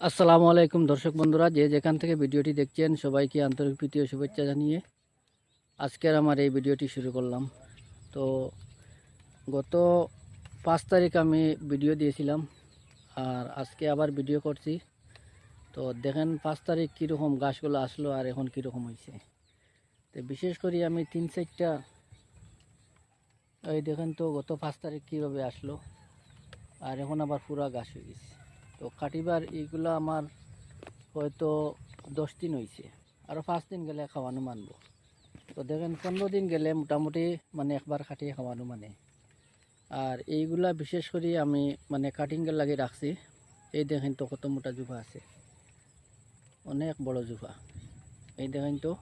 আসসালামু আলাইকুম দর্শক বন্ধুরা, যে যেখান থেকে ভিডিওটি দেখছেন সবাইকে আন্তরিক প্রীতি ও শুভেচ্ছা জানিয়ে আজকের আমার এই ভিডিওটি শুরু করলাম। তো গত পাঁচ তারিখ আমি ভিডিও দিয়েছিলাম আর আজকে আবার ভিডিও করছি। তো দেখেন পাঁচ তারিখ কীরকম গাছগুলো আসলো আর এখন কীরকম হয়েছে। তো বিশেষ করে আমি তিন চারটা, এই দেখেন তো গত পাঁচ তারিখ কীভাবে আসলো আর এখন আবার পুরা গাছ হয়ে গেছে। তো কাটিবার এইগুলো আমার হয়তো দশ দিন হয়েছে আরও পাঁচ দিন গেলে খাওয়ানো মানবো। তো দেখেন, পনেরো দিন গেলে মোটামুটি মানে একবার কাটিয়ে খাওয়ানো মানে। আর এইগুলা বিশেষ করে আমি মানে কাটিংয়ের লাগে রাখছি। এই দেখেন তো কত মোটা জুফা আছে। অনেক বড় জুফা। এই দেখেন তো,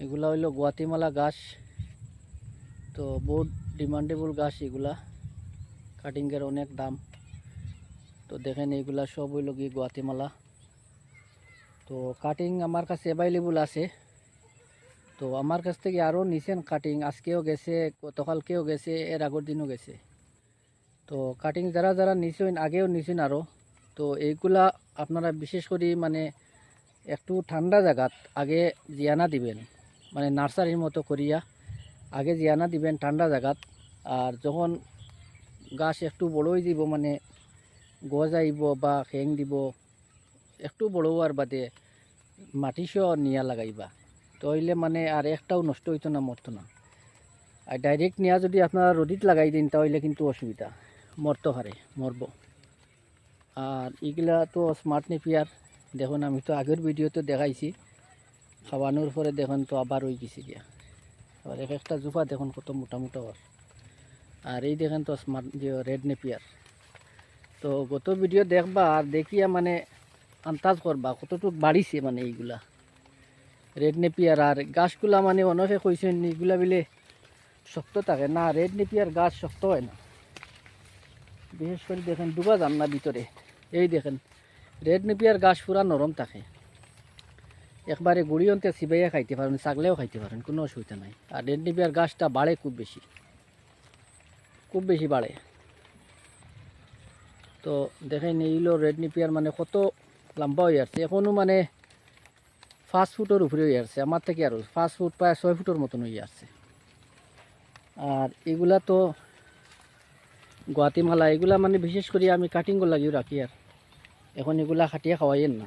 এগুলা হইল গুয়াতিমালা গাছ। তো বহুত ডিমান্ডেবল গাছ এগুলা। কাটিংয়ের অনেক দাম। দেখেন এইগুলা সব হইল গিয়ে গুয়াতিমালা। তো কাটিং আমার কাছে অ্যাভেলেবল আছে। তো আমার কাছ থেকে আরও নিছেন কাটিং আজকেও গেছে, গতকালকেও গেছে, এর আগের দিনও গেছে। তো কাটিং যারা যারা নিছেন, আগেও নিছেন আরও তো এইগুলা আপনারা বিশেষ করে মানে একটু ঠান্ডা জায়গাত আগে জিয়ানা দিবেন। মানে নার্সারির মতো করিয়া আগে জিয়ানা দিবেন ঠান্ডা জায়গাত আর যখন গাছ একটু বড় হয়ে যাব মানে গজ আইব বা খেং দিব, একটু বড় বাদে মাটি সহ নিয়া লাগাইবা। তইলে মানে আর একটাও নষ্ট হইতো না, মরতো না। আর ডাইরেক্ট নিয়া যদি আপনারা রোদিত লাগাই দিন তাহলে কিন্তু অসুবিধা। মরতে পারে মরব। আর এগুলা তো স্মার্ট নেপিয়ার দেখুন আমি তো আগের ভিডিওতে দেখাইছি। খাওয়ানোর পরে দেখুন তো আবার হয়ে গেছে গিয়া। আবার এক একটা জুফা দেখুন কত মোটা আর এই দেখেন তো স্মার্ট রেড নেপিয়ার তো গত ভিডিও দেখবা আর দেখিয়া মানে আন্দাজ করবা, কতটুক বাড়িছে মানে এইগুলা। রেড নেপিয়ার আর গাছগুলা মানে অনেকে কইছেন এইগুলা বিলে শক্ত থাকে। না রেড নেপিয়ার গাছ শক্ত হয় না। বিশেষ করে দেখেন ডুবা যান না ভিতরে। এই দেখেন রেড নেপিয়ার গাছ পুরা নরম থাকে। একবারে গুড়ি অন্তে চিবাইয়া খাইতে পারেন ছাগলেও খাইতে পারেন কোনো অসুবিধা নাই। আর রেড নেপিয়ার গাছটা বাড়ে খুব বেশি। খুব বেশি বাড়ে তো দেখেন এইগুলো রেড নিপিয়ার মানে কত লম্বা হয়ে আসছে। এখনও মানে পাঁচ ফুটের উপরে হয়ে আসছে। আমার থেকে আরও পাঁচ ফুট প্রায় ছয় ফুটের মতন হয়ে আসছে। আর এগুলা তো গুয়াতিমালা, এগুলা মানে বিশেষ করে আমি কাটিং লাগিও রাখি আর। এখন এগুলা খাটিয়ে খাওয়াইয়েন না।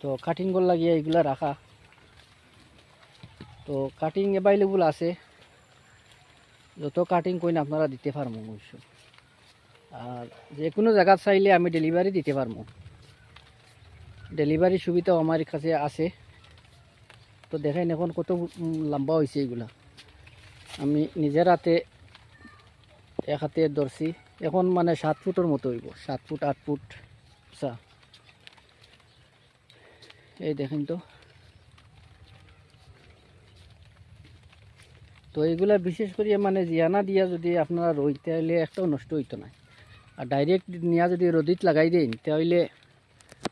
তো কাটিং লাগিয়ে এগুলা রাখা। তো কাটিং অ্যাভেলেবল আছে। যত কাটিং কইন আপনারা দিতে পারব অবশ্য আর যে কোনো জায়গা চাইলে আমি ডেলিভারি দিতে পারব। ডেলিভারি সুবিধাও আমার কাছে আছে। তো দেখেন এখন কত লম্বা হয়েছে এগুলা আমি নিজের হাতে এক হাতে ধরছি। এখন মানে সাত ফুটের মতো হইব। সাত ফুট, আট ফুট চা এই দেখেন তো। তো এইগুলা বিশেষ করে মানে জিয়ানা দিয়া যদি আপনারা রই তাহলে একটাও নষ্ট হইতো না। আর ডাইরেক্ট নিয়া যদি রোদিত লাগাই দেন, তাহলে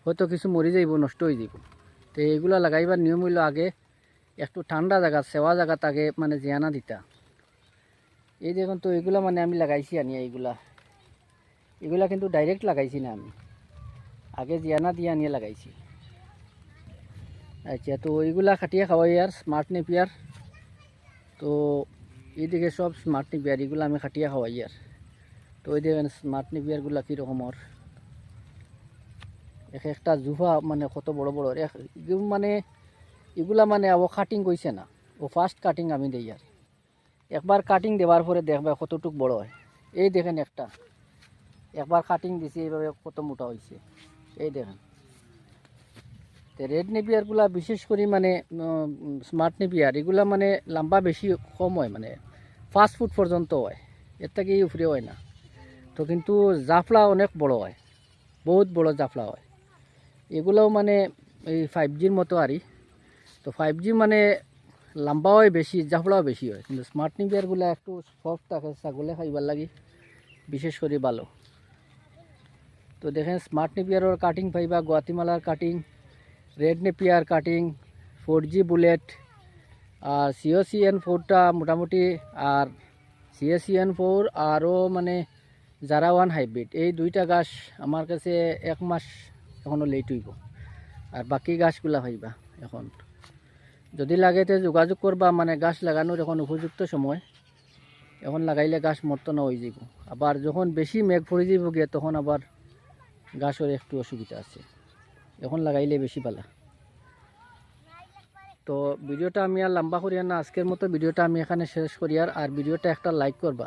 হয়তো কিছু মরি যাইব, নষ্ট হয়ে যাব তো এইগুলা লাগাইবার নিয়ম হইল আগে একটু ঠান্ডা জায়গা সেওয়া জায়গাত আগে মানে জিয়ানা দিতা। এই দেখুন তো এগুলা মানে আমি লাগাইছি আনি এইগুলা। এগুলা কিন্তু ডাইরেক্ট লাগাইছি না আমি। আগে জিয়ানা দিয়ে আনিয়ে লাগাইছি। আচ্ছা তো ওইগুলা খাটিয়ে খাওয়াই আর স্মার্ট নেপিয়ার। তো এইদিকে সব স্মার্ট নেপিয়ার এগুলো আমি খাটিয়ে খাওয়াই আর। তো ওই দেখেন স্মার্ট নিবিয়ারগুলা কীরকমর এক একটা জুফা মানে কত বড় বড়, এক মানে এগুলা মানে ও কাটিং কইছে না। ও ফার্স্ট কাটিং আমি দেই আর একবার কাটিং দেওয়ার পরে দেখবে কতটুক বড় হয়। এই দেখেন একটা। একবার কাটিং দিছি, এইভাবে কত মোটা হয়েছে এই দেখেন। তো রেড নেপিয়ারগুলা বিশেষ করে মানে স্মার্ট নেপিয়ার এগুলা মানে লম্বা বেশি কম হয় মানে পাঁচ ফুট পর্যন্ত হয়। এর থেকে উপরে হয় না। তো কিন্তু জাফলা অনেক বড় হয়। বহুত বড় জাফলা হয়। এগুলোও মানে এই ফাইভ জির মতো আরই। তো ফাইভ জি মানে লম্বা হয় বেশি, জাফলাও বেশি হয়। কিন্তু স্মার্ট নিবিয়ারগুলো একটু সফট থাকে, ছাগলে খাইবার লাগি। বিশেষ করে ভালো তো দেখেন স্মার্ট নেপিয়ারের কাটিং পাইবা, গুয়াতিমালার cutting red napier cutting four G bullet আর সিও সি এন ফোরটা মোটামুটি, আর সিএসিএন ফোর আরও মানে যারা ওয়ান হাইব্রিড এই দুইটা গাছ আমার কাছে এক মাস এখনও লেট হইব। আর বাকি গাছগুলা হইবা এখন। যদি লাগে তো যোগাযোগ করবা মানে গাছ লাগানোর এখন উপযুক্ত সময়। এখন লাগাইলে গাছ মর্তন হয়ে যাব আবার যখন বেশি মেঘ পড়ে যাব গিয়ে, তখন আবার গাছের একটু অসুবিধা আছে। এখন লাগাইলে বেশি পালা। তো ভিডিওটা আমি আর লম্বা করি না, আজকের মতো ভিডিওটা আমি এখানে শেষ করি। আর ভিডিওটা একটা লাইক করবা।